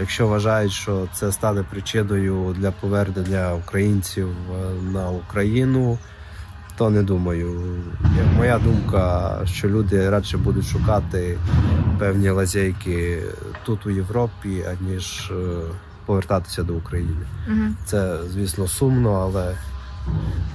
якщо вважають, що це стане причиною для повернення українців е, на Україну, то не думаю. Моя думка, що люди радше будуть шукати певні лазейки тут у Європі, аніж е, повертатися до України. Угу. Це, звісно, сумно, але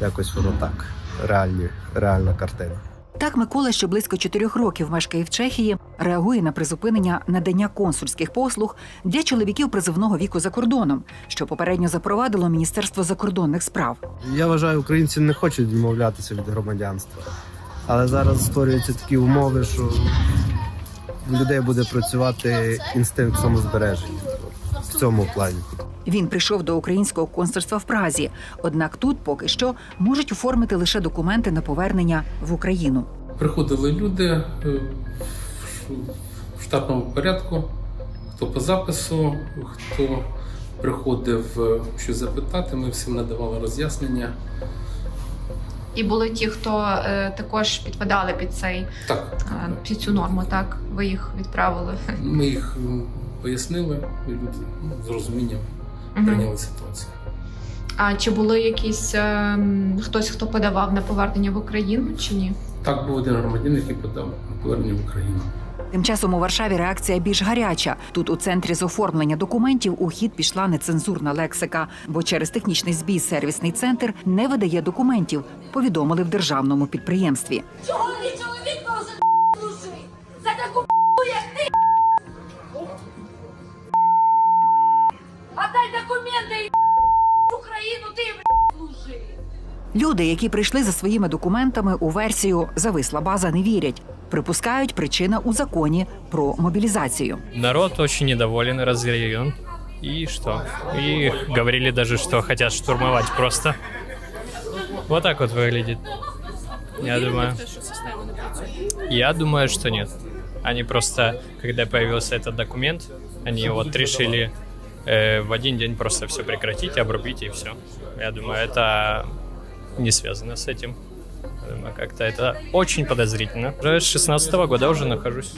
якось воно так. Реальні, реальна картина. Так, Микола, що близько чотирьох років мешкає в Чехії, реагує на призупинення надання консульських послуг для чоловіків призовного віку за кордоном, що попередньо запровадило Міністерство закордонних справ. Я вважаю, українці не хочуть відмовлятися від громадянства. Але зараз створюються такі умови, що в людей буде працювати інстинкт самозбереження в цьому плані. Він прийшов до українського консульства в Празі. Однак тут поки що можуть оформити лише документи на повернення в Україну. Приходили люди е, в штатному порядку, хто по запису, хто приходив е, щось запитати, ми всім надавали роз'яснення. І були ті, хто е, також підпадали під цей Так, е, під цю норму. Так, ви їх відправили. ми їх пояснили, і люди ну, з розумінням Мгм. прийняли ситуацію. А чи були якісь е, хтось, хто подавав на повернення в Україну, чи ні? Так був один громадянин, який подав на повернення в Україну. Тим часом у Варшаві реакція більш гаряча. Тут у центрі з оформлення документів у хід пішла нецензурна лексика, бо через технічний збій сервісний центр не видає документів. Повідомили в державному підприємстві. Чого не чоловік должен служити? За таку як ти. Отдай документи в Україну ти служи. Люди, які прийшли за своїми документами у версію Зависла база, не вірять. Припускають причина у законі про мобілізацію. Народ очень недоволен, разъярен. И что? И говорили даже, что хотят штурмовать просто. Вот так вот выглядит. Я думаю. Я думаю, что нет. Они просто, когда появился этот документ, они вот решили э, в один день просто все прекратить, обрубить и все. Я думаю, это не связано с этим. Я думаю, как-то это очень подозрительно. Уже с 16 года уже нахожусь.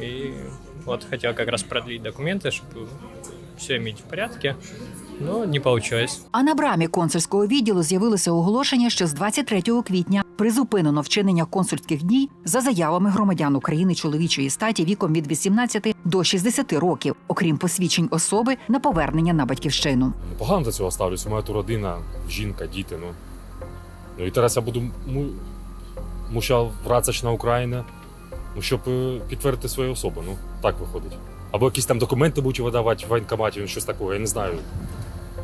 И вот хотел как раз продлить документы, чтобы все иметь в порядке. Но не получилось. А на брамі консульського відділу з'явилося оголошення, що з 23 квітня призупинено вчинення консульських дій за заявами громадян України чоловічої статі віком від 18 до 60 років, окрім посвідчень особи на повернення на батьківщину. Погано до цього ставлюся. У мене тут родина, жінка, діти. Ну, ну і зараз я буду му, муша вратися на Україну, ну, щоб е, підтвердити свою особу. Ну, так виходить. Або якісь там документи будуть видавати в воєнкоматі, ну, щось такого, я не знаю.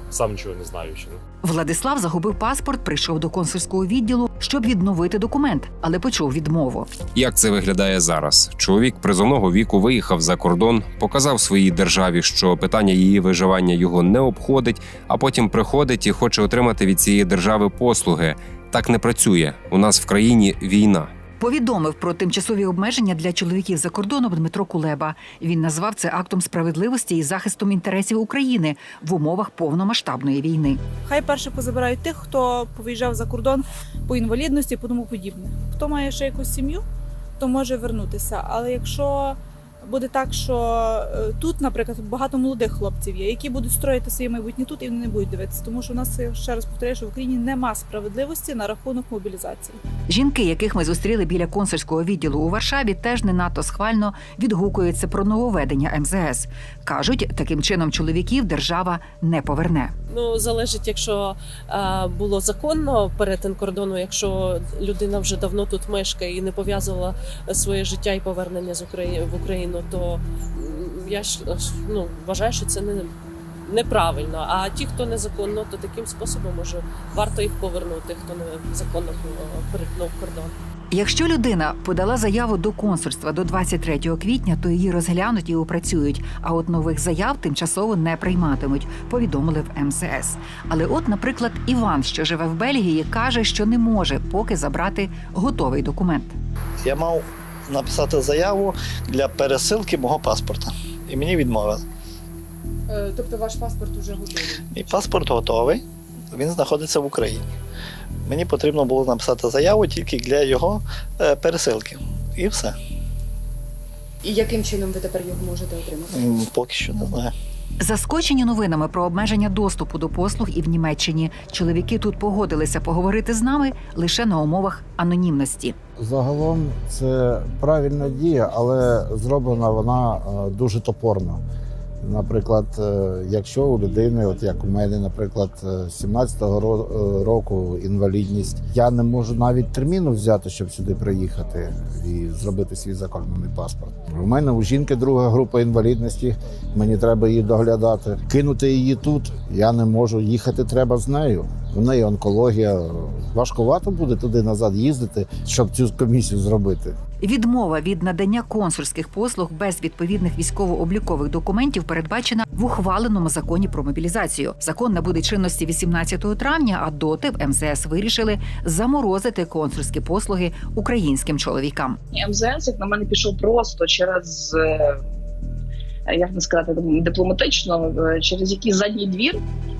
Сам нічого не знаю ще. Ну. Владислав загубив паспорт, прийшов до консульського відділу, щоб відновити документ, але почув відмову. Як це виглядає зараз? Чоловік призовного віку виїхав за кордон, показав своїй державі, що питання її виживання його не обходить, а потім приходить і хоче отримати від цієї держави послуги. Так не працює. У нас в країні війна. Повідомив про тимчасові обмеження для чоловіків за кордоном Дмитро Кулеба. Він назвав це актом справедливості і захистом інтересів України в умовах повномасштабної війни. Хай перше позабирають тих, хто повиїжджав за кордон по інвалідності по тому подібне. Хто має ще якусь сім'ю, то може вернутися. Але якщо буде так, що е, тут, наприклад, багато молодих хлопців є, які будуть строїти своє майбутнє тут і вони не будуть дивитися, тому що у нас ще раз повторюю, що в Україні нема справедливості на рахунок мобілізації. Жінки, яких ми зустріли біля консульського відділу у Варшаві, теж не надто схвально відгукуються про нововведення МЗС. кажуть, таким чином чоловіків держава не поверне. Ну залежить, якщо е, було законно перетин кордону, якщо людина вже давно тут мешкає і не пов'язувала своє життя і повернення з України в Україну, то я ж ну вважаю, що це не неправильно. А ті, хто незаконно, то таким способом може варто їх повернути, хто незаконно е, перетнув кордон. Якщо людина подала заяву до консульства до 23 квітня, то її розглянуть і опрацюють. А от нових заяв тимчасово не прийматимуть, повідомили в МСС. Але, от, наприклад, Іван, що живе в Бельгії, каже, що не може поки забрати готовий документ. Я мав написати заяву для пересилки мого паспорта. І мені відмовили. Тобто ваш паспорт вже готовий. Мій паспорт готовий, він знаходиться в Україні. Мені потрібно було написати заяву тільки для його е, пересилки. І все. І яким чином ви тепер його можете отримати? Поки що не знаю. Заскочені новинами про обмеження доступу до послуг і в Німеччині. Чоловіки тут погодилися поговорити з нами лише на умовах анонімності. Загалом це правильна дія, але зроблена вона е, дуже топорно. Наприклад, е, якщо у людини, от як у мене, наприклад, е, 17-го ро- е, року інвалідність, я не можу навіть терміну взяти, щоб сюди приїхати і зробити свій закордонний паспорт. У мене у жінки друга група інвалідності, мені треба її доглядати. Кинути її тут я не можу. Їхати треба з нею. У неї онкологія. Важкувато буде туди назад їздити, щоб цю комісію зробити. Відмова від надання консульських послуг без відповідних військово-облікових документів передбачена в ухваленому законі про мобілізацію. Закон набуде чинності 18 травня. А доти в МЗС вирішили заморозити консульські послуги українським чоловікам. МЗС, як на мене, пішов просто через е, як не сказати дипломатично, е, через якийсь задній двір,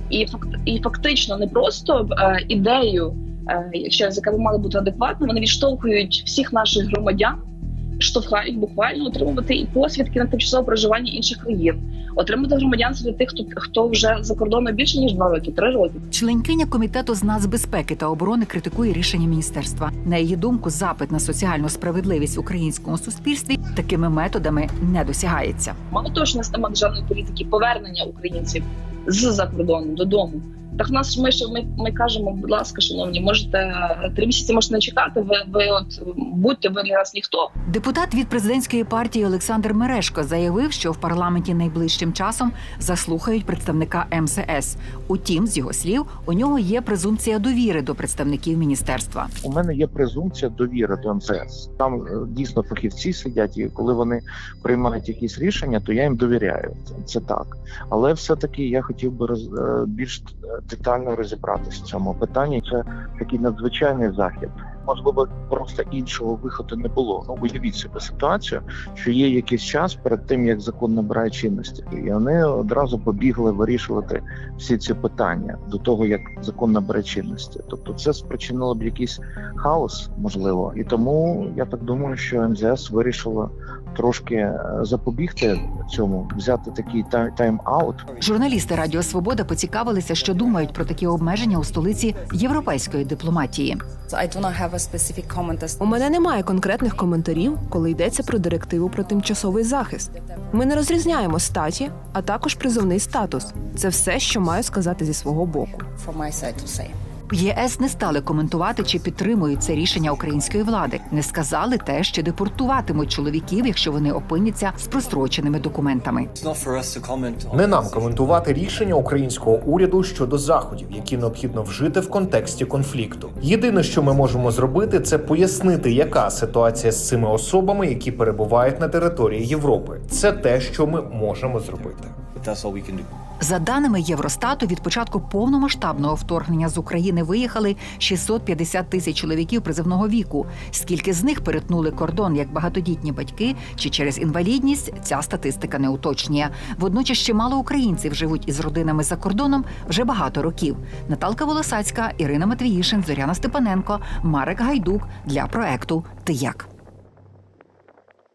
і і фактично не просто е, ідею, е, через яка би мала бути адекватна, вони відштовхують всіх наших громадян, штовхають буквально отримувати і посвідки на тимчасове проживання інших країн, отримати громадянство для тих, хто хто вже за кордоном більше ніж два роки, три роки. Членкиня комітету з нацбезпеки та оборони критикує рішення міністерства. На її думку, запит на соціальну справедливість в українському суспільстві такими методами не досягається. Мало того, що у нас немає державної політики повернення українців з-за кордону додому. Так в нас ми ж ми, ми кажемо, будь ласка, шановні, можете три місяці можете не чекати. Ви ви от будьте ви для нас ніхто. Депутат від президентської партії Олександр Мерешко заявив, що в парламенті найближчим часом заслухають представника МЗС. Утім, з його слів, у нього є презумпція довіри до представників міністерства. У мене є презумпція довіри до МЗС. Там е, дійсно фахівці сидять, і коли вони приймають якісь рішення, то я їм довіряю. Це, це так. Але все-таки я хотів би роз, е, більш детально розібратися в цьому питанні. Це такий надзвичайний захід. Можливо, просто іншого виходу не було. Ну уявіть собі ситуацію, що є якийсь час перед тим, як закон набирає чинності, і вони одразу побігли вирішувати всі ці питання до того, як закон набере чинності. Тобто, це спричинило б якийсь хаос, можливо, і тому я так думаю, що МЗС вирішило трошки е, запобігти цьому, взяти такий тайм-аут. Журналісти Радіо Свобода поцікавилися, що думають про такі обмеження у столиці європейської дипломатії. У мене немає конкретних коментарів, коли йдеться про директиву про тимчасовий захист. Ми не розрізняємо статі, а також призовний статус. Це все, що маю сказати зі свого боку. В ЄС не стали коментувати, чи підтримують це рішення української влади. Не сказали те, що депортуватимуть чоловіків, якщо вони опиняться з простроченими документами. Не нам коментувати рішення українського уряду щодо заходів, які необхідно вжити в контексті конфлікту. Єдине, що ми можемо зробити, це пояснити, яка ситуація з цими особами, які перебувають на території Європи. Це те, що ми можемо зробити. За даними Євростату, від початку повномасштабного вторгнення з України виїхали 650 тисяч чоловіків призивного віку. Скільки з них перетнули кордон як багатодітні батьки чи через інвалідність, ця статистика не уточнює. Водночас чимало українців живуть із родинами за кордоном вже багато років. Наталка Волосацька, Ірина Матвіїшин, Зоряна Степаненко, Марек Гайдук для проекту Ти як.